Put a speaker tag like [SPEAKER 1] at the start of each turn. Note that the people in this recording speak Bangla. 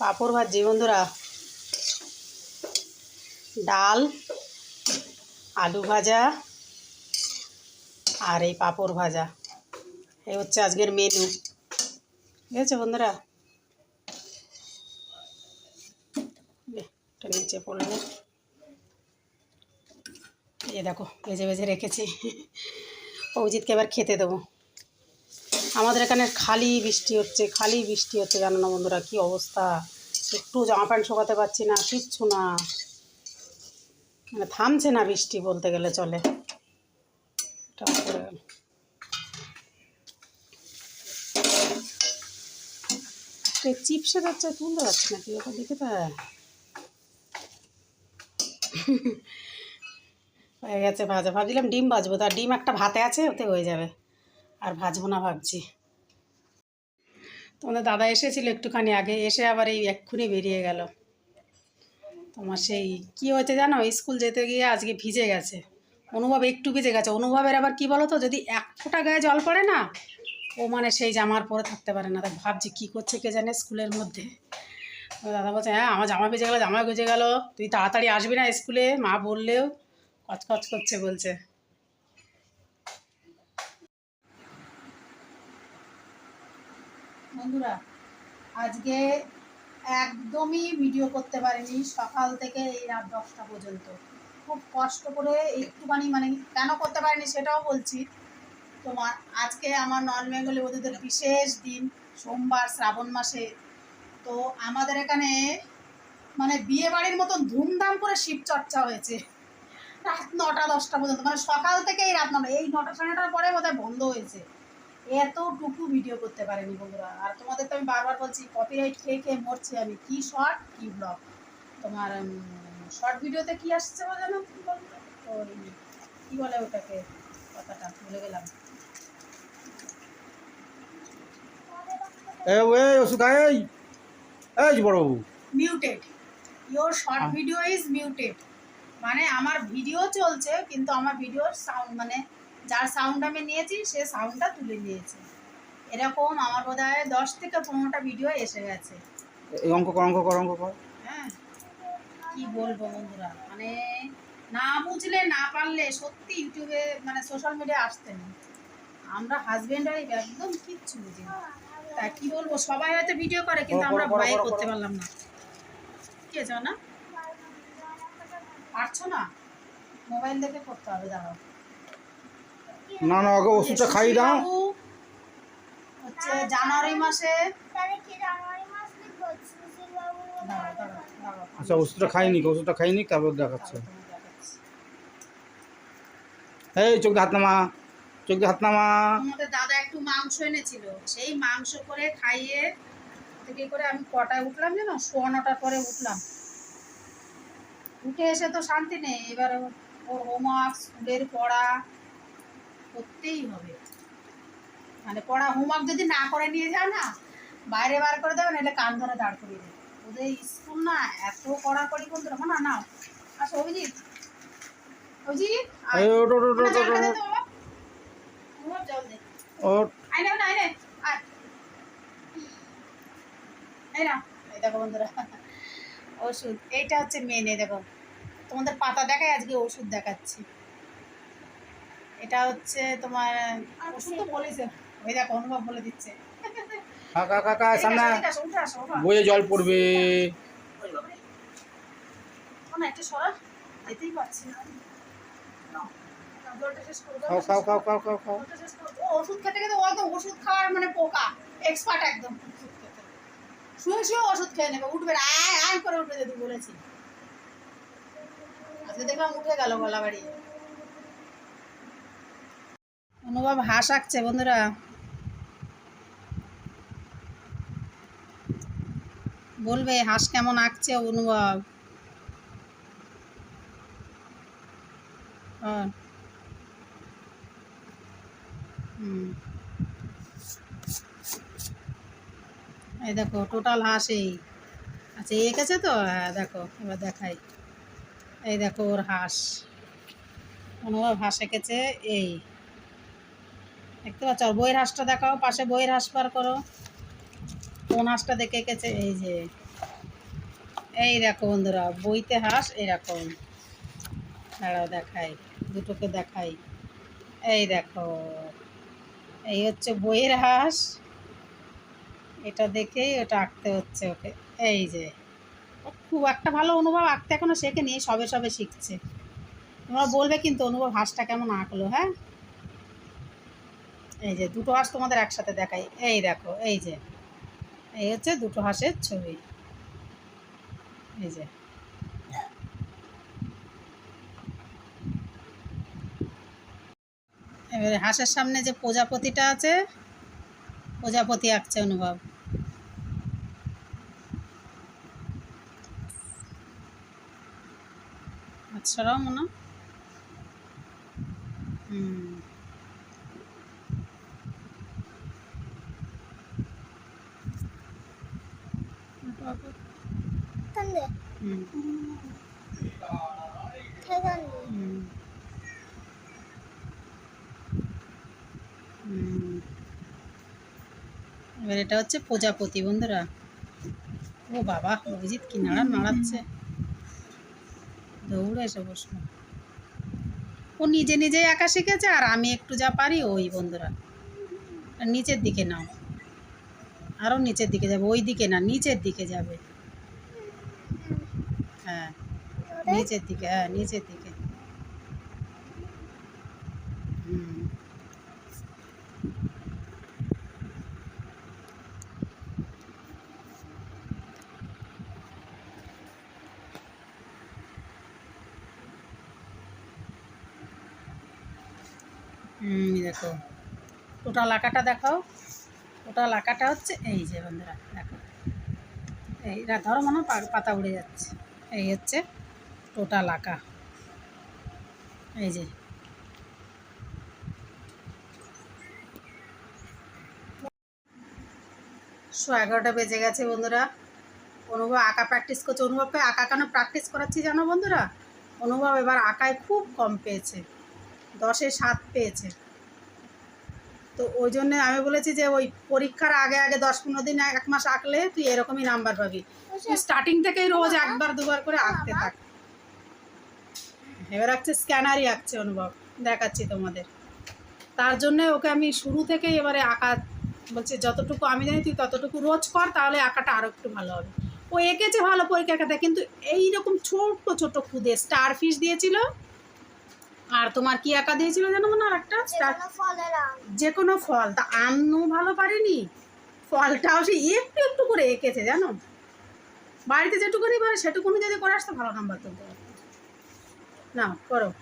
[SPEAKER 1] পাঁপড় ভাজি, বন্ধুরা। ডাল, আলু ভাজা আর এই পাঁপড় ভাজা। এই হচ্ছে আজকের মেনু ঠিক আছে, বন্ধুরা? নিচে পড়ল। এই দেখো, ভেজে ভেজে রেখেছি। অভিজিৎকে এবার খেতে দেবো। আমাদের এখানে খালি বৃষ্টি হচ্ছে, খালি বৃষ্টি হচ্ছে, জানো না বন্ধুরা কী অবস্থা? একটু জামা প্যান্ট শোকাতে পারছি না, কিচ্ছু না। মানে থামছে না বৃষ্টি বলতে গেলে চলে। তারপরে চিপসে যাচ্ছে তুলতে পারছি না, কি ওটা দেখে হয়ে। গেছে ভাজা। ভাবছিলাম ডিম ভাজবো তার ডিম একটা ভাতে আছে, ওতে হয়ে যাবে। আর ভাজবো না ভাবছি। তোমাদের দাদা এসেছিল একটুখানি আগে, এসে আবার এই এক্ষুনি বেরিয়ে গেল। তোমার সেই, কি হয়েছে জানো? স্কুল যেতে গিয়ে আজকে ভিজে গেছে। অনুভব একটু ভিজে গেছে। অনুভবের আবার কি বলো তো যদি এক ফোঁটা গায়ে জল পড়ে না, ও মানে সেই জামার পরে থাকতে পারে না। তাই ভাবছি কী করছে কে জানে স্কুলের মধ্যে। দাদা বলছে হ্যাঁ আমার জামা ভিজে গেলো, জামা ভিজে গেলো। তুই তাড়াতাড়ি আসবি না স্কুলে? মা বললেও, কচকচ করছে, বলছে। বন্ধুরা, আজকে একদমই ভিডিও করতে পারিনি সকাল থেকে এই রাত দশটা পর্যন্ত। খুব কষ্ট করে একটুখানি মানে কেন করতে পারিনি সেটাও বলছি। তোমার আজকে আমার নন বেঙ্গলি বধূদের বিশেষ দিন, সোমবার, শ্রাবণ মাসে। তো আমাদের এখানে মানে বিয়ে বাড়ির মতন ধুমধাম করে শিব চর্চা হয়েছে। রাত নটা, দশটা পর্যন্ত। মানে সকাল থেকে এই রাত নটা, এই নটা, সাড়ে নটার পরে বোধহয় বন্ধ হয়েছে। এতটুকু ভিডিও করতে পারেনি বন্ধুরা। আর তোমাদের তো আমি বারবার বলছি কপিরাইট খেয়ে খেয়ে মরছি আমি। কি শর্ট কি ব্লগ তোমার শর্ট ভিডিওতে কি আসছে জানো? কি বলতো? ওই কি বলে ওটাকে? কথাটা ভুলে গেলাম। Muted your short video is muted মানে আমার ভিডিও চলছে কিন্তু আমার ভিডিওর সাউন্ড মানে যার সাউন্ড আমি নিয়েছি সে সাউন্ডটা তুলে নিয়েছে। এরকম আমার বোধ হয় দশ থেকে পনেরোটা ভিডিও এসে গেছে।
[SPEAKER 2] এই অঙ্ক কর অঙ্ক কর অঙ্ক কর।
[SPEAKER 1] হ্যাঁ কি বলব বন্ধুরা? মানে না বুঝলে না পারলে সত্যি ইউটিউবে মানে সোশ্যাল মিডিয়া আসতে না আমরা হাজব্যান্ড ওয়াইফ একদম কিচ্ছু বুঝি না। তা কি বলব? সবাই হয়তো ভিডিও করে কিন্তু আমরা ভয়ে করতে পারলাম না। কে জানো? পারছ না? মোবাইল দেখে করতে হবে দাঁড়াও।
[SPEAKER 2] না না ওকে ওষুধটা খাইয়ে দাও।
[SPEAKER 1] হচ্ছে জানুয়ারি মাসে।
[SPEAKER 2] আচ্ছা ওষুধটা খাইনি ওষুধটা খাইনি তারপর দেখাচ্ছে। এই চোখ হাত নামা চোখ হাত নামা।
[SPEAKER 1] আমাদের দাদা একটু মাংস এনেছিল। সেই মাংস করে খাইয়ে থেকে করে আমি কটায় উঠলাম জানো সোয়া নটার পরে উঠলাম। উঠে এসে তো শান্তি নেই। এবার ওর- ওর হোমওয়ার্ক স্কুলের পড়া করতেই হবে। মানে পড়া হোমওয়ার্ক যদি না করে নিয়ে যায় না বাইরে বার করে দেবে নাহলে কান ধরে দাঁড় করিয়ে দেবে। ওদের স্কুল না এত কড়াকড়ি বন্ধুরা না না। আচ্ছা অভিজিৎ। জল দে। না এই না এই দেখো বন্ধুরা ওষুধ। এইটা হচ্ছে মেনে দেখো। তোমাদের পাতা দেখায় আজকে ওষুধ দেখাচ্ছি। এটা হচ্ছে তোমার ওষুধ তো বলেছে ওই দেখো অনুভব বলে দিচ্ছে
[SPEAKER 2] কাকা কাকা সামনে। বইয়ে জল পড়বে
[SPEAKER 1] ওই বাবারে। ও না, একটু সরা। যেতেই পারছি না। নাও, নাও, জলটা শেষ করো, জলটা
[SPEAKER 2] খাও খাও খাও খাও খাও খাও
[SPEAKER 1] ওটা শেষ করো। ও ওষুধ খেতে খেতে ও একদম ওষুধ খাওয়ার মানে পোকা এক্সপার্ট একদম শুয়ে শুয়ে ওষুধ খেয়ে নেবে উঠবে আয় আয় করে উঠবে যদি বলেছি আজকে দেখলাম উঠে গেল গলা বাড়িয়ে অনুভব হাঁস আঁকছে বন্ধুরা। বলবে, হাঁস কেমন আঁকছে অনুভব? এই দেখো, টোটাল হাঁস এই আচ্ছা এঁকেছে তো? হ্যাঁ দেখো, এবার দেখাই। এই দেখো, ওর হাঁস। অনুভব হাঁস এঁকেছে, এই। দেখতে পাচ্ছ? বইয়ের হাঁসটা দেখাও, পাশে বইয়ের হাঁস পার করো। কোন হাঁসটা দেখে এঁকেছে এই যে। এই দেখো বন্ধুরা, বইতে হাঁস এরকম। দাঁড়াও, দেখাই, দুটোকে দেখাই। এই দেখো, এই হচ্ছে বইয়ের হাঁস। এটা দেখেই ওটা আঁকতে হচ্ছে ওকে। এই যে। খুব একটা ভালো অনুভব আঁকতে এখনও শেখেনি, সবে সবে শিখছে। তোমরা বলবে কিন্তু অনুভব হাঁসটা কেমন আঁকলো হ্যাঁ? এই যে দুটো হাঁস তোমাদের একসাথে দেখাই। এই দেখো, এই যে, এই হচ্ছে দুটো হাঁসের ছবি। এই যে। এবারে হাঁসের সামনে যে প্রজাপতিটা আছে, প্রজাপতি আঁকছে অনুভব। আচ্ছারাও মনে হুম হুম হুম। এবার এটা হচ্ছে প্রজাপতি বন্ধুরা। ও বাবা, অভিজিৎ কি নাড়া নাড়াচ্ছে। দৌড়ে এসে বসল। ও নিজে নিজেই একা শিখেছে আর আমি একটু যা পারি ওই বন্ধুরা। নিচের দিকে নাও। আরও নিচের দিকে যাবে, ওই দিকে না, নিচের দিকে যাবে। হ্যাঁ নিচের দিকে হ্যাঁ নিচের দিকে। হুম। দেখো। টোটাল আঁকাটা দেখাও। টোটাল আঁকাটা হচ্ছে এই যে বন্ধুরা, দেখো। এই ধরো মনে পাতা উড়ে যাচ্ছে। এই হচ্ছে টোটাল আঁকা এই যে। শো এগারোটা বেজে গেছে বন্ধুরা। অনুভব, আঁকা প্র্যাকটিস করছে। অনুভবকে আঁকা কেন প্র্যাকটিস করাচ্ছি জানো বন্ধুরা? অনুভব এবার আঁকায় খুব কম পেয়েছে। দশে সাত পেয়েছে। তো ওই জন্য আমি বলেছি যে ওই পরীক্ষার আগে আগে দশ পনেরো দিন এক মাস আঁকলে তুই এরকমই নাম্বার পাবি। স্টার্টিং থেকেই রোজ একবার দুবার করে আঁকতে থাক। এবার আঁকছে স্ক্যানারই আঁকছে অনুভব, দেখাচ্ছি তোমাদের। তার জন্য ওকে আমি শুরু থেকেই এবারে আঁকা বলছে, যতটুকু আমি জানি তুই ততটুকু রোজ কর, তাহলে আঁকাটা আরও একটু ভালো হবে। ও এঁকেছে ভালো পরীক্ষার খাতায় কিন্তু এইরকম ছোট্ট ছোট খুদে স্টার ফিশ দিয়েছিল আর তোমার কি আঁকা দিয়েছিল জানো মনে একটা যে কোনো ফল। তা আমও ভালো পারেনি? ফলটাও সে একটু একটু করে এঁকেছে জানো? বাড়িতে যেটুকুনি পারে সেটুকুনি যদি করে আসতে ভালো নাম্বার তুলতে না করো।